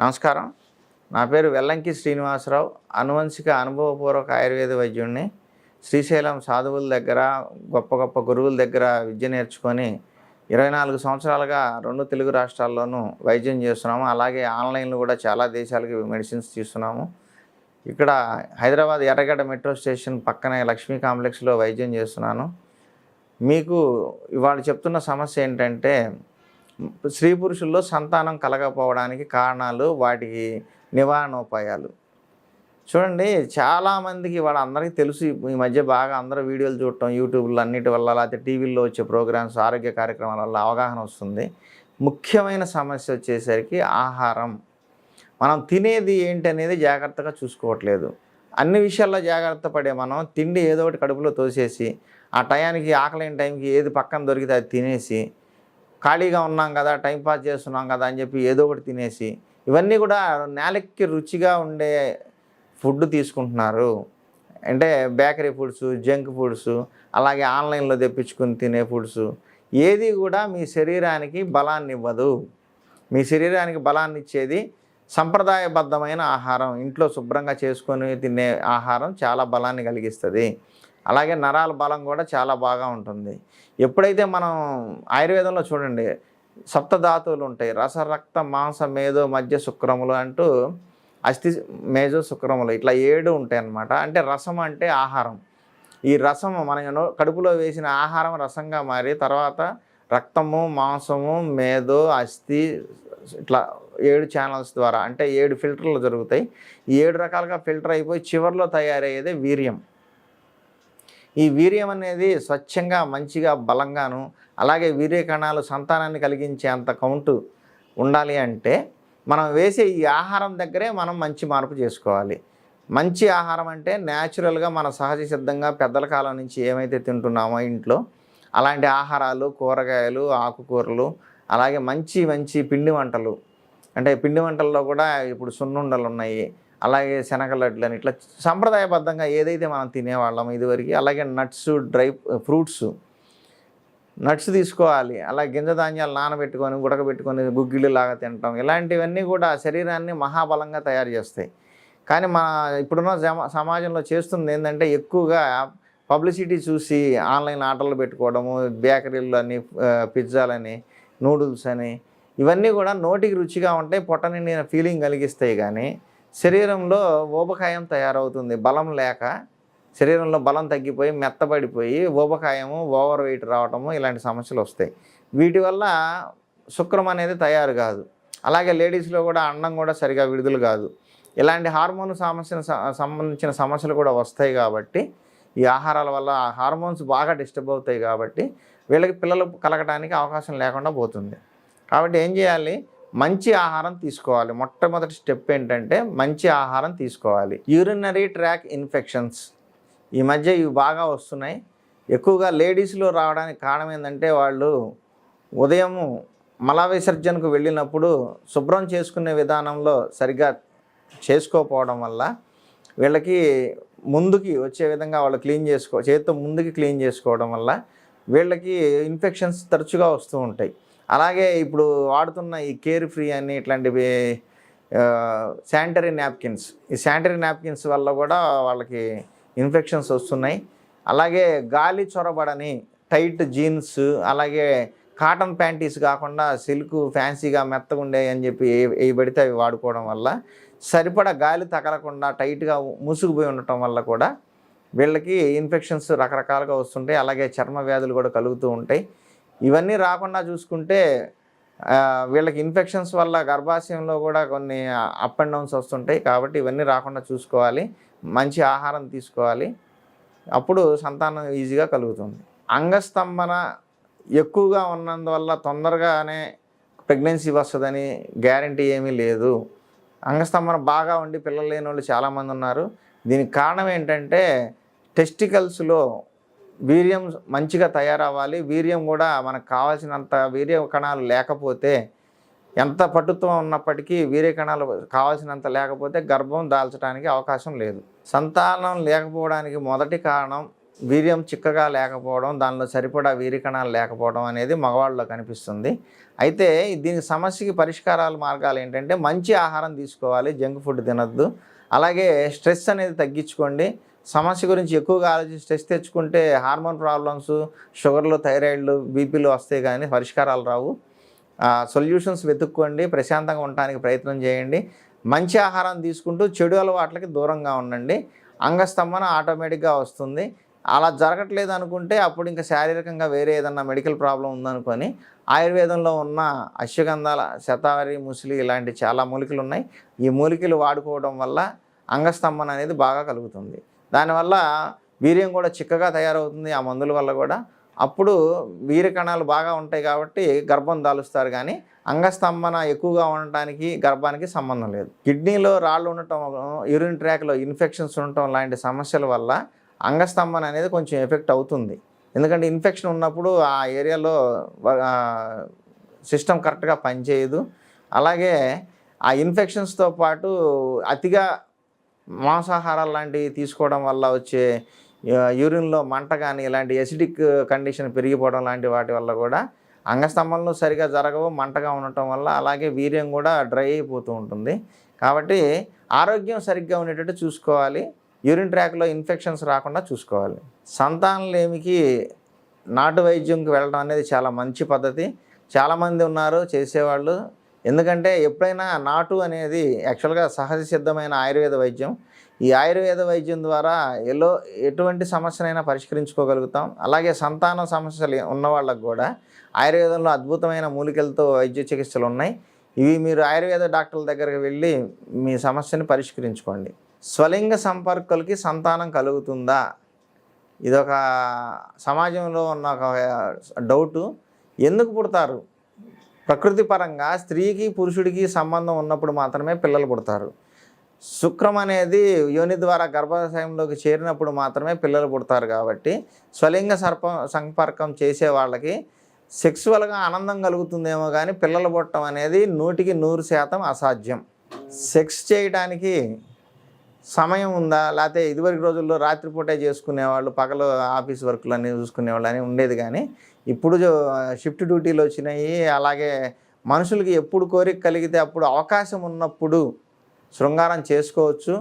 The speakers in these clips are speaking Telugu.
నమస్కారం. నా పేరు వెల్లంకి శ్రీనివాసరావు. అనువంశిక అనుభవపూర్వక ఆయుర్వేద వైద్యుడిని శ్రీశైలం సాధువుల దగ్గర గొప్ప గొప్ప గురువుల దగ్గర విద్య నేర్చుకొని ఇరవై నాలుగు సంవత్సరాలుగా రెండు తెలుగు రాష్ట్రాల్లోనూ వైద్యం చేస్తున్నాము. అలాగే ఆన్లైన్లో కూడా చాలా దేశాలకి మెడిసిన్స్ తీస్తున్నాము. ఇక్కడ హైదరాబాద్ ఎర్రగడ్డ మెట్రో స్టేషన్ పక్కనే లక్ష్మీ కాంప్లెక్స్లో వైద్యం చేస్తున్నాను. మీకు ఇవాళ చెప్తున్న సమస్య ఏంటంటే స్త్రీ పురుషుల్లో సంతానం కలగకపోవడానికి కారణాలు వాటికి నివారణోపాయాలు. చూడండి చాలామందికి వాళ్ళ అందరికీ తెలుసు ఈ మధ్య బాగా అందరూ వీడియోలు చూడటం యూట్యూబ్లో అన్నిటి వల్ల లేకపోతే టీవీల్లో వచ్చే ప్రోగ్రామ్స్ ఆరోగ్య కార్యక్రమాల వల్ల అవగాహన వస్తుంది. ముఖ్యమైన సమస్య వచ్చేసరికి ఆహారం. మనం తినేది ఏంటి అనేది జాగ్రత్తగా చూసుకోవట్లేదు. అన్ని విషయాల్లో జాగ్రత్త పడే మనం తిండి ఏదో ఒకటి కడుపులో తోసేసి ఆ టయానికి ఆకలేని టైంకి ఏది పక్కన దొరికితే అది తినేసి ఖాళీగా ఉన్నాం కదా టైంపాస్ చేస్తున్నాం కదా అని చెప్పి ఏదో ఒకటి తినేసి ఇవన్నీ కూడా నేలకి రుచిగా ఉండే ఫుడ్ తీసుకుంటున్నారు. అంటే బేకరీ ఫుడ్స్ జంక్ ఫుడ్స్ అలాగే ఆన్లైన్లో తెప్పించుకుని తినే ఫుడ్స్ ఏది కూడా మీ శరీరానికి బలాన్ని ఇవ్వదు. మీ శరీరానికి బలాన్ని ఇచ్చేది సంప్రదాయబద్ధమైన ఆహారం. ఇంట్లో శుభ్రంగా చేసుకొని తినే ఆహారం చాలా బలాన్ని కలిగిస్తుంది. అలాగే నరాల బలం కూడా చాలా బాగా ఉంటుంది. ఎప్పుడైతే మనం ఆయుర్వేదంలో చూడండి సప్తధాతువులు ఉంటాయి రస రక్త మాంస మేధో మధ్య శుక్రములు అంటూ అస్థి మేజో శుక్రములు ఇట్లా ఏడు ఉంటాయి అన్నమాట అంటే రసం అంటే ఆహారం. ఈ రసము మన కడుపులో వేసిన ఆహారం రసంగా మారి తర్వాత రక్తము మాంసము మేధో అస్థి ఇట్లా ఏడు ఛానల్స్ ద్వారా అంటే ఏడు ఫిల్టర్లు జరుగుతాయి. ఏడు రకాలుగా ఫిల్టర్ అయిపోయి చివరిలో తయారయ్యేదే వీర్యం. ఈ వీర్యం అనేది స్వచ్ఛంగా మంచిగా బలంగాను అలాగే వీర్య కణాలు సంతానాన్ని కలిగించే అంత కౌంటు ఉండాలి అంటే మనం వేసే ఈ ఆహారం దగ్గరే మనం మంచి మార్పు చేసుకోవాలి. మంచి ఆహారం అంటే న్యాచురల్గా మన సహజ సిద్ధంగా పెద్దల కాలం నుంచి ఏమైతే తింటున్నామో ఇంట్లో అలాంటి ఆహారాలు కూరగాయలు ఆకుకూరలు అలాగే మంచి మంచి పిండి వంటలు. అంటే పిండి వంటల్లో కూడా ఇప్పుడు సున్నుండలు ఉన్నాయి అలాగే శనగ లడ్లు అని ఇట్లా సంప్రదాయబద్ధంగా ఏదైతే మనం తినేవాళ్ళం ఇదివరకు అలాగే నట్స్ డ్రై ఫ్రూట్స్ నట్స్ తీసుకోవాలి. అలా గింజ ధాన్యాలు నానబెట్టుకొని ఉడకబెట్టుకొని గుగ్గిళ్ళు లాగా తినటం ఇలాంటివన్నీ కూడా శరీరాన్ని మహాబలంగా తయారు చేస్తాయి. కానీ మన ఇప్పుడున్న సమాజంలో చేస్తుంది ఏంటంటే ఎక్కువగా పబ్లిసిటీ చూసి ఆన్లైన్ ఆర్డర్లు పెట్టుకోవడము బేకరీలు అని పిజ్జాలని నూడిల్స్ అని ఇవన్నీ కూడా నోటికి రుచిగా ఉంటాయి పొట్ట నిండిన ఫీలింగ్ కలిగిస్తాయి కానీ శరీరంలో ఊబకాయం తయారవుతుంది. బలం లేక శరీరంలో బలం తగ్గిపోయి మెత్తబడిపోయి ఊబకాయము ఓవర్ వెయిట్ రావటము ఇలాంటి సమస్యలు వస్తాయి. వీటి వల్ల శుక్రం అనేది తయారు కాదు. అలాగే లేడీస్లో కూడా అండం కూడా సరిగా విడుదల కాదు. ఇలాంటి హార్మోన్ సమస్య సంబంధించిన సమస్యలు కూడా వస్తాయి కాబట్టి ఈ ఆహారాల వల్ల ఆ హార్మోన్స్ బాగా డిస్టర్బ్ అవుతాయి కాబట్టి వీళ్ళకి పిల్లలు కలగడానికి అవకాశం లేకుండా పోతుంది. కాబట్టి ఏం చేయాలి? మంచి ఆహారం తీసుకోవాలి. మొట్టమొదటి స్టెప్ ఏంటంటే మంచి ఆహారం తీసుకోవాలి. Urinary tract infections. ఈ మధ్య ఇవి బాగా వస్తున్నాయి. ఎక్కువగా లేడీస్లో రావడానికి కారణం ఏంటంటే వాళ్ళు ఉదయము మల విసర్జనకు వెళ్ళినప్పుడు శుభ్రం చేసుకునే విధానంలో సరిగ్గా చేసుకోపోవడం వల్ల వీళ్ళకి ముందుకి వచ్చే విధంగా వాళ్ళు క్లీన్ చేసుకో చేతితో ముందుకి క్లీన్ చేసుకోవడం వల్ల వీళ్ళకి ఇన్ఫెక్షన్స్ తరచుగా వస్తూ ఉంటాయి. అలాగే ఇప్పుడు వాడుతున్న ఈ కేర్ ఫ్రీ అని ఇట్లాంటివి శానిటరీ నాప్కిన్స్. ఈ శానిటరీ నాప్కిన్స్ వల్ల కూడా వాళ్ళకి ఇన్ఫెక్షన్స్ వస్తున్నాయి. అలాగే గాలి చొరబడని టైట్ జీన్స్ అలాగే కాటన్ ప్యాంటీస్ కాకుండా సిల్క్ ఫ్యాన్సీగా మెత్తగా ఉండే అని చెప్పి ఏ- పడితే అవి వాడుకోవడం వల్ల సరిపడా గాలి తగలకుండా టైట్గా ముసుగుపోయి ఉండటం వల్ల కూడా వీళ్ళకి ఇన్ఫెక్షన్స్ రకరకాలుగా వస్తుంటాయి. అలాగే చర్మ వ్యాధులు కూడా కలుగుతూ ఉంటాయి. ఇవన్నీ రాకుండా చూసుకుంటే వీళ్ళకి ఇన్ఫెక్షన్స్ వల్ల గర్భాశయంలో కూడా కొన్ని అప్ అండ్ డౌన్స్ వస్తుంటాయి. కాబట్టి ఇవన్నీ రాకుండా చూసుకోవాలి. మంచి ఆహారం తీసుకోవాలి. అప్పుడు సంతానం ఈజీగా కలుగుతుంది. అంగస్తంభన ఎక్కువగా ఉన్నందువల్ల తొందరగానే ప్రెగ్నెన్సీ వస్తుందని గ్యారంటీ ఏమీ లేదు. అంగస్తంభన బాగా ఉండి పిల్లలు లేని వాళ్ళు చాలామంది ఉన్నారు. దీనికి కారణం ఏంటంటే టెస్టికల్స్లో వీర్యం మంచిగా తయారవ్వాలి. వీర్యం కూడా మనకు కావాల్సినంత వీర్య కణాలు లేకపోతే ఎంత పటుత్వం ఉన్నప్పటికీ వీర్య కణాలు కావాల్సినంత లేకపోతే గర్భం దాల్చడానికి అవకాశం లేదు. సంతానం లేకపోవడానికి మొదటి కారణం వీర్యం చిక్కగా లేకపోవడం దానిలో సరిపడా వీరికణాలు లేకపోవడం అనేది మగవాళ్ళలో కనిపిస్తుంది. అయితే దీనికి సమస్యకి పరిష్కారాల మార్గాలు ఏంటంటే మంచి ఆహారం తీసుకోవాలి జంక్ ఫుడ్ తినద్దు. అలాగే స్ట్రెస్ అనేది తగ్గించుకోండి. సమస్య గురించి ఎక్కువగా ఆలోచించి స్ట్రెస్ తెచ్చుకుంటే హార్మోన్ ప్రాబ్లమ్స్ షుగర్లు థైరాయిడ్లు బీపీలు వస్తాయి కానీ పరిష్కారాలు రావు. సొల్యూషన్స్ వెతుక్కోండి ప్రశాంతంగా ఉండటానికి ప్రయత్నం చేయండి. మంచి ఆహారం తీసుకుంటూ చెడు అలవాట్లకి దూరంగా ఉండండి. అంగస్తంభన ఆటోమేటిక్గా వస్తుంది. అలా జరగట్లేదు అనుకుంటే అప్పుడు ఇంకా శారీరకంగా వేరే ఏదన్నా మెడికల్ ప్రాబ్లం ఉందనుకొని ఆయుర్వేదంలో ఉన్న అశ్వగంధాల శతావరి ముసలి ఇలాంటి చాలా మూలికలు ఉన్నాయి ఈ మూలికలు వాడుకోవడం వల్ల అంగస్తంభన అనేది బాగా కలుగుతుంది. దానివల్ల వీర్యం కూడా చిక్కగా తయారవుతుంది ఆ మందుల వల్ల కూడా. అప్పుడు వీర్య కణాలు బాగా ఉంటాయి కాబట్టి గర్భం దాలుస్తారు కానీ అంగస్తంభన ఎక్కువగా ఉండటానికి గర్భానికి సంబంధం లేదు. కిడ్నీలో రాళ్ళు ఉండటం యూరిన్ ట్రాక్లో ఇన్ఫెక్షన్స్ ఉండటం లాంటి సమస్యల వల్ల అంగస్తంభన అనేది కొంచెం ఎఫెక్ట్ అవుతుంది. ఎందుకంటే ఇన్ఫెక్షన్ ఉన్నప్పుడు ఆ ఏరియాలో సిస్టమ్ కరెక్ట్గా పనిచేయదు. అలాగే ఆ ఇన్ఫెక్షన్స్తో పాటు అతిగా మాంసాహారాలు లాంటివి తీసుకోవడం వల్ల వచ్చే యూరిన్లో మంట కానీ ఇలాంటి ఎసిడిక్ కండిషన్ పెరిగిపోవడం లాంటి వాటి వల్ల కూడా అంగస్తంభంలో సరిగా జరగవు మంటగా ఉండటం వల్ల అలాగే వీర్యం కూడా డ్రై అయిపోతూ ఉంటుంది. కాబట్టి ఆరోగ్యం సరిగ్గా ఉండేటట్టు చూసుకోవాలి. యూరిన్ ట్రాక్లో ఇన్ఫెక్షన్స్ రాకుండా చూసుకోవాలి. సంతానలేమికి నాటు వైద్యంకి వెళ్ళడం అనేది చాలా మంచి పద్ధతి. చాలామంది ఉన్నారు చేసేవాళ్ళు. ఎందుకంటే ఎప్పుడైనా నాటు అనేది యాక్చువల్గా సహజ సిద్ధమైన ఆయుర్వేద వైద్యం. ఈ ఆయుర్వేద వైద్యం ద్వారా ఎలో ఎటువంటి సమస్యనైనా పరిష్కరించుకోగలుగుతాం. అలాగే సంతాన సమస్యలు ఉన్న వాళ్ళకు కూడా ఆయుర్వేదంలో అద్భుతమైన మూలికలతో వైద్య చికిత్సలు ఉన్నాయి. ఇవి మీరు ఆయుర్వేద డాక్టర్ల దగ్గరికి వెళ్ళి మీ సమస్యని పరిష్కరించుకోండి. స్వలింగ సంపర్కులకి సంతానం కలుగుతుందా? ఇదొక సమాజంలో ఉన్న ఒక డౌటు. ఎందుకు పుడతారు? ప్రకృతి పరంగా స్త్రీకి పురుషుడికి సంబంధం ఉన్నప్పుడు మాత్రమే పిల్లలు పుడతారు. శుక్రం అనేది యోని ద్వారా గర్భాశయంలోకి చేరినప్పుడు మాత్రమే పిల్లలు పుడతారు కాబట్టి స్వలింగ సర్ప సంపర్కం చేసే వాళ్ళకి సెక్సువల్గా ఆనందం కలుగుతుందేమో కానీ పిల్లలు పుట్టడం అనేది నూటికి నూరు శాతం అసాధ్యం. సెక్స్ చేయడానికి సమయం ఉందా? లేకపోతే ఇదివరకు రోజుల్లో రాత్రిపూటే చేసుకునేవాళ్ళు పగలు ఆఫీస్ వర్క్లు అన్నీ చూసుకునేవాళ్ళు అని ఉండేది కానీ ఇప్పుడు షిఫ్ట్ డ్యూటీలు వచ్చినాయి. అలాగే మనుషులకి ఎప్పుడు కోరిక కలిగితే అప్పుడు అవకాశం ఉన్నప్పుడు శృంగారం చేసుకోవచ్చు.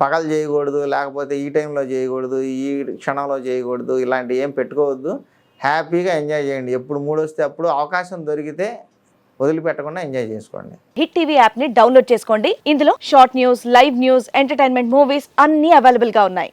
పగలు చేయకూడదు లేకపోతే ఈ టైంలో చేయకూడదు ఈ క్షణంలో చేయకూడదు ఇలాంటివి ఏం పెట్టుకోవద్దు. హ్యాపీగా ఎంజాయ్ చేయండి. ఎప్పుడు మూడు వస్తే అప్పుడు అవకాశం దొరికితే వదిలిపెట్టకుండా ఎంజాయ్ చేసుకోండి. హిట్ టీవీ యాప్ని డౌన్లోడ్ చేసుకోండి. ఇందులో short news live news entertainment movies అన్ని అవైలబుల్గా ఉన్నాయి.